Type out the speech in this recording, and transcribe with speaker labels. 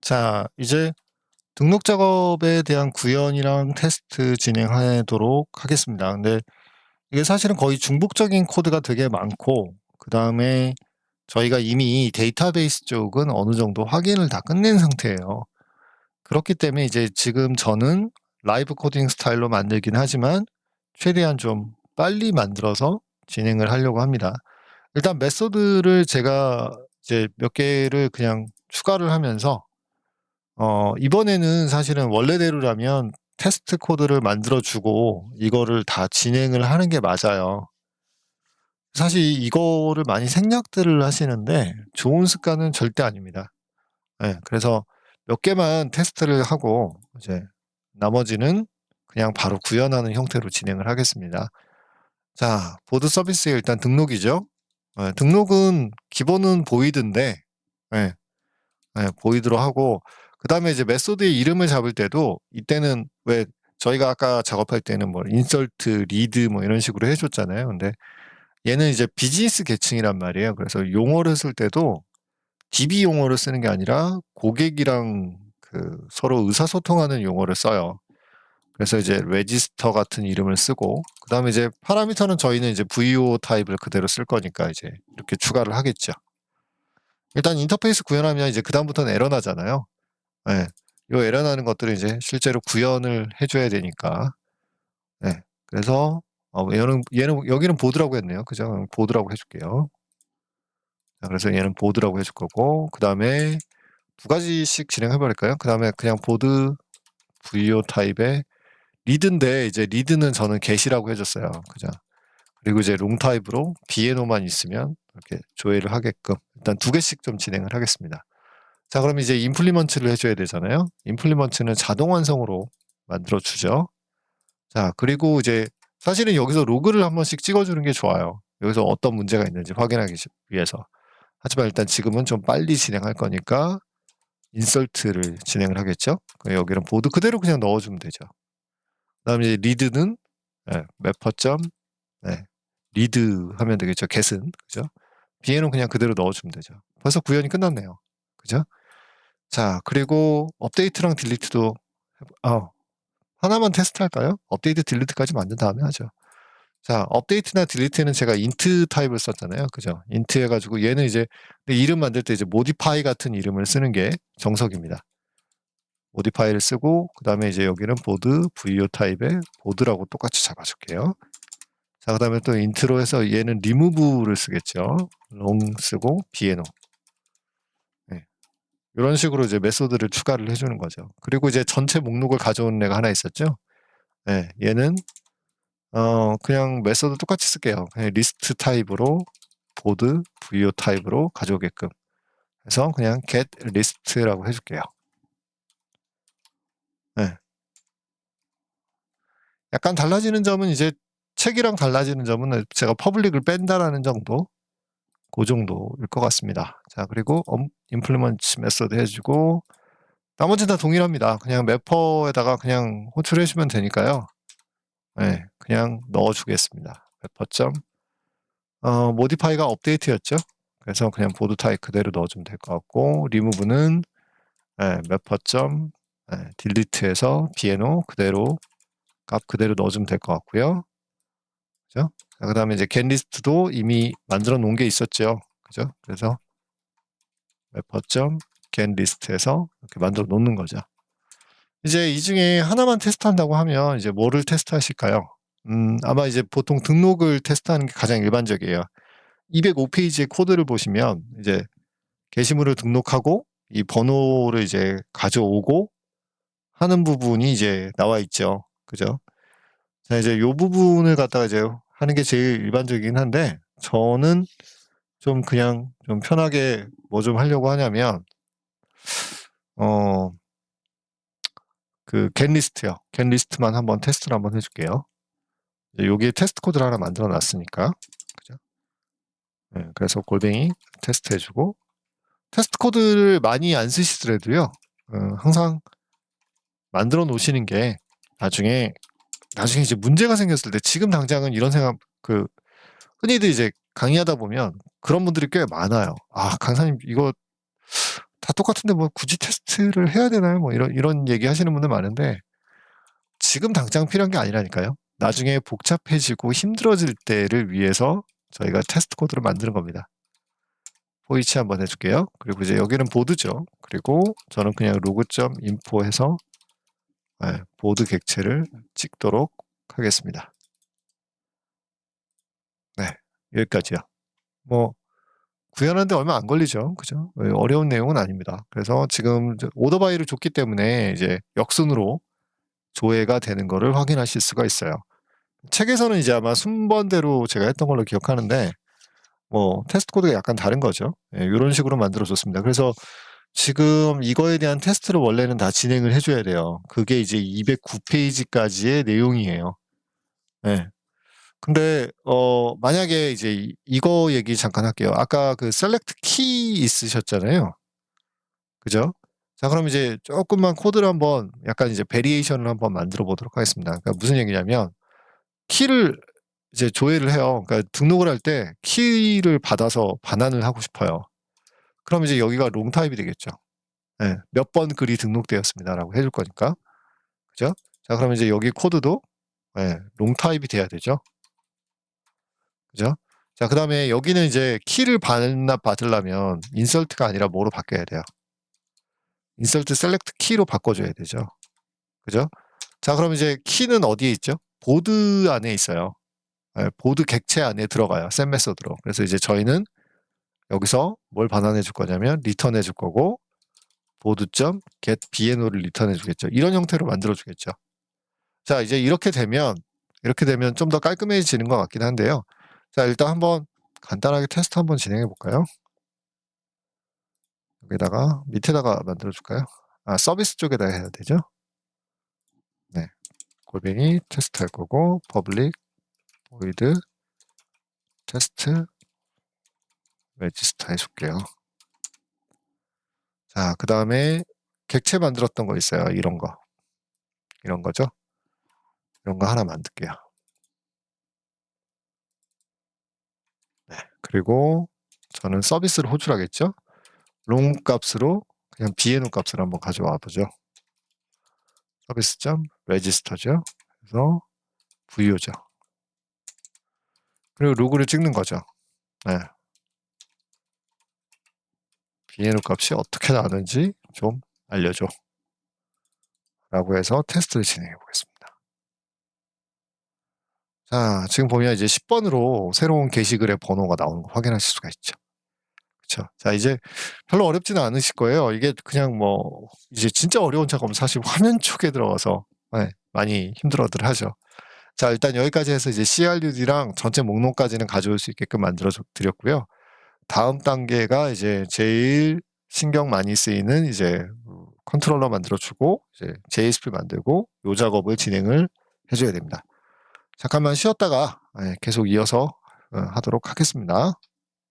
Speaker 1: 자, 이제 등록 작업에 대한 구현이랑 테스트 진행하도록 하겠습니다. 근데 이게 사실은 거의 중복적인 코드가 되게 많고, 그 다음에 저희가 이미 데이터베이스 쪽은 어느 정도 확인을 다 끝낸 상태예요. 그렇기 때문에 이제 지금 저는 라이브 코딩 스타일로 만들긴 하지만 최대한 좀 빨리 만들어서 진행을 하려고 합니다. 일단 메소드를 제가 이제 몇 개를 그냥 추가를 하면서 어, 이번에는 사실은 원래대로라면 테스트 코드를 만들어주고 이거를 다 진행을 하는 게 맞아요. 사실 이거를 많이 생략들을 하시는데 좋은 습관은 절대 아닙니다. 네, 그래서 몇 개만 테스트를 하고 이제 나머지는 그냥 바로 구현하는 형태로 진행을 하겠습니다. 자, 보드 서비스에 일단 등록이죠. 네, 등록은 기본은 보이드인데 네, 네, 보이드로 하고 그 다음에 이제 메소드의 이름을 잡을 때도 이때는 왜 저희가 아까 작업할 때는 뭐 인설트, 리드 뭐 이런 식으로 해줬잖아요. 근데 얘는 이제 비즈니스 계층이란 말이에요. 그래서 용어를 쓸 때도 DB 용어를 쓰는 게 아니라 고객이랑 그 서로 의사소통하는 용어를 써요. 그래서 이제 레지스터 같은 이름을 쓰고 그 다음에 이제 파라미터는 저희는 이제 VO 타입을 그대로 쓸 거니까 이제 이렇게 추가를 하겠죠. 일단 인터페이스 구현하면 이제 그 다음부터는 에러 나잖아요. 예. 요 에러 나는 것들을 이제 실제로 구현을 해줘야 되니까. 예. 그래서 어, 얘는 얘는 여기는 보드라고 했네요. 그죠? 보드라고 해줄게요. 자, 그래서 얘는 보드라고 해줄 거고 그 다음에 두 가지씩 진행해 버릴까요? 그 다음에 그냥 보드 VO 타입의 리드인데 이제 리드는 저는 get이라고 해줬어요. 그죠? 그리고 이제 롱 타입으로 비에노만 있으면 이렇게 조회를 하게끔 일단 두 개씩 좀 진행을 하겠습니다. 자, 그럼 이제 임플리먼트를 해줘야 되잖아요. 임플리먼트는 자동 완성으로 만들어 주죠. 자, 그리고 이제 사실은 여기서 로그를 한 번씩 찍어주는 게 좋아요. 여기서 어떤 문제가 있는지 확인하기 위해서. 하지만 일단 지금은 좀 빨리 진행할 거니까 인설트를 진행을 하겠죠. 여기는 보드 그대로 그냥 넣어주면 되죠. 그 다음에 리드는 네, 매퍼점 네, 리드 하면 되겠죠. get은 그죠? 비에는 그냥 그대로 넣어주면 되죠. 벌써 구현이 끝났네요. 그죠? 자, 그리고 업데이트랑 딜리트도 어, 하나만 테스트 할까요? 업데이트 딜리트까지 만든 다음에 하죠. 자, 업데이트나 딜리트는 제가 인트 타입을 썼잖아요. 그죠? 인트 해가지고 얘는 이제 이름 만들 때 이제 모디파이 같은 이름을 쓰는 게 정석입니다. 모디파이를 쓰고 그 다음에 이제 여기는 보드 VO 타입의 보드라고 똑같이 잡아줄게요. 자, 그 다음에 또 인트로 해서 얘는 리무브를 쓰겠죠. 롱 쓰고 비에노. 네. 이런 식으로 이제 메소드를 추가를 해주는 거죠. 그리고 이제 전체 목록을 가져온 애가 하나 있었죠. 네, 얘는 어 그냥 메소드 똑같이 쓸게요. 그냥 리스트 타입으로 보드 VO 타입으로 가져오게끔 해서 그냥 get list라고 해줄게요. 네. 약간 달라지는 점은 이제 책이랑 달라지는 점은 제가 퍼블릭을 뺀다라는 정도 그 정도일 것 같습니다. 자 그리고 임플리먼트 메소드 해주고 나머지 다 동일합니다. 그냥 매퍼에다가 그냥 호출해 주면 되니까요. 네, 그냥 넣어주겠습니다. 매퍼점 어, 모디파이가 업데이트였죠. 그래서 그냥 보드 타입 그대로 넣어주면 될 것 같고 리무브는 네, 매퍼점 네, 딜리트해서 비에노 그대로 값 그대로 넣어주면 될 것 같고요. 그죠? 그 다음에 이제 겐리스트도 이미 만들어 놓은 게 있었죠. 그죠? 그래서 겐리스트에서 이렇게 만들어 놓는 거죠. 이제 이 중에 하나만 테스트한다고 하면 이제 뭐를 테스트하실까요? 음, 아마 이제 보통 등록을 테스트하는 게 가장 일반적이에요. 205페이지의 코드를 보시면 이제 게시물을 등록하고 이 번호를 이제 가져오고 하는 부분이 이제 나와 있죠. 그죠? 자, 이제 요 부분을 갖다가 이제 하는 게 제일 일반적이긴 한데, 저는 좀 그냥 좀 편하게 뭐 좀 하려고 하냐면, 어, 그 겟리스트요. 겟리스트만 한번 테스트를 한번 해줄게요. 여기에 테스트 코드를 하나 만들어 놨으니까. 그죠? 네, 그래서 골뱅이 테스트 해주고, 테스트 코드를 많이 안 쓰시더라도요, 어, 항상 만들어 놓으시는 게 나중에 나중에 이제 문제가 생겼을 때 지금 당장은 이런 생각 그 흔히들 이제 강의하다 보면 그런 분들이 꽤 많아요. 아 강사님 이거 다 똑같은데 뭐 굳이 테스트를 해야 되나요? 뭐 이런 이런 얘기 하시는 분들 많은데 지금 당장 필요한 게 아니라니까요. 나중에 복잡해지고 힘들어질 때를 위해서 저희가 테스트 코드를 만드는 겁니다. 포이치 한번 해줄게요. 그리고 이제 여기는 보드죠. 그리고 저는 그냥 로그.info 해서 네, 보드 객체를 찍도록 하겠습니다. 네, 여기까지요. 뭐 구현하는데 얼마 안 걸리죠. 그죠? 예, 어려운 내용은 아닙니다. 그래서 지금 오더바이를 줬기 때문에 이제 역순으로 조회가 되는 거를 확인하실 수가 있어요. 책에서는 이제 아마 순번대로 제가 했던 걸로 기억하는데 뭐 테스트 코드가 약간 다른 거죠. 예, 이런 식으로 만들어 줬습니다. 그래서 지금 이거에 대한 테스트를 원래는 다 진행을 해 줘야 돼요. 그게 이제 209페이지까지의 내용이에요. 네. 근데 어 만약에 이제 이- 이거 얘기 잠깐 할게요. 아까 그키 있으셨잖아요. 그죠? 자, 그럼 이제 조금만 코드를 한번 약간 이제 베리에이션을 한번 만들어 보도록 하겠습니다. 그러니까 무슨 얘기냐면 키를 이제 조회를 해요. 그러니까 등록을 할 때 키를 받아서 반환을 하고 싶어요. 그럼 이제 여기가 롱 타입이 되겠죠. 예, 몇번 글이 등록되었습니다라고 해줄 거니까. 그죠? 자, 그럼 이제 여기 코드도 예, 롱 타입이 돼야 되죠. 그죠? 자, 그 다음에 여기는 이제 키를 반납 받으려면 인설트가 아니라 뭐로 바뀌어야 돼요? 인설트 셀렉트 키로 바꿔줘야 되죠. 그죠? 자, 그럼 이제 키는 어디에 있죠? 보드 안에 있어요. 예, 보드 객체 안에 들어가요. 셋 메서드로. 그래서 이제 저희는 여기서 뭘 반환해 줄 거냐면 리턴해 줄 거고 보드.get bno를 리턴해 주겠죠. 이런 형태로 만들어 주겠죠. 자, 이제 이렇게 되면 이렇게 되면 좀 더 깔끔해지는 것 같긴 한데요. 자, 일단 한번 간단하게 테스트 한번 진행해 볼까요? 여기다가 밑에다가 만들어 줄까요? 아, 서비스 쪽에다 해야 되죠? 네. 골뱅이 테스트 할 거고 public void 테스트 레지스터 해줄게요. 자, 그 다음에 객체 만들었던 거 있어요. 이런 거. 이런 거죠. 이런 거 하나 만들게요. 네. 그리고 저는 서비스를 호출하겠죠. 롱 값으로 그냥 bn오 값을 한번 가져와 보죠. 서비스.점 레지스터죠. 그래서 VO죠. 그리고 로그를 찍는 거죠. 네. Bn오 값이 어떻게 나오는지 좀 알려줘. 라고 해서 테스트를 진행해 보겠습니다. 자, 지금 보면 이제 10번으로 새로운 게시글의 번호가 나오는 거 확인하실 수가 있죠. 그쵸. 자, 이제 별로 어렵지는 않으실 거예요. 이게 그냥 뭐, 이제 진짜 어려운 작업은 사실 화면 쪽에 들어가서 네, 많이 힘들어들 하죠. 자, 일단 여기까지 해서 이제 CRUD랑 전체 목록까지는 가져올 수 있게끔 만들어 드렸고요. 다음 단계가 이제 제일 신경 많이 쓰이는 이제 컨트롤러 만들어주고 이제 JSP 만들고 요 작업을 진행을 해줘야 됩니다. 잠깐만 쉬었다가 예, 계속 이어서 어, 하도록 하겠습니다.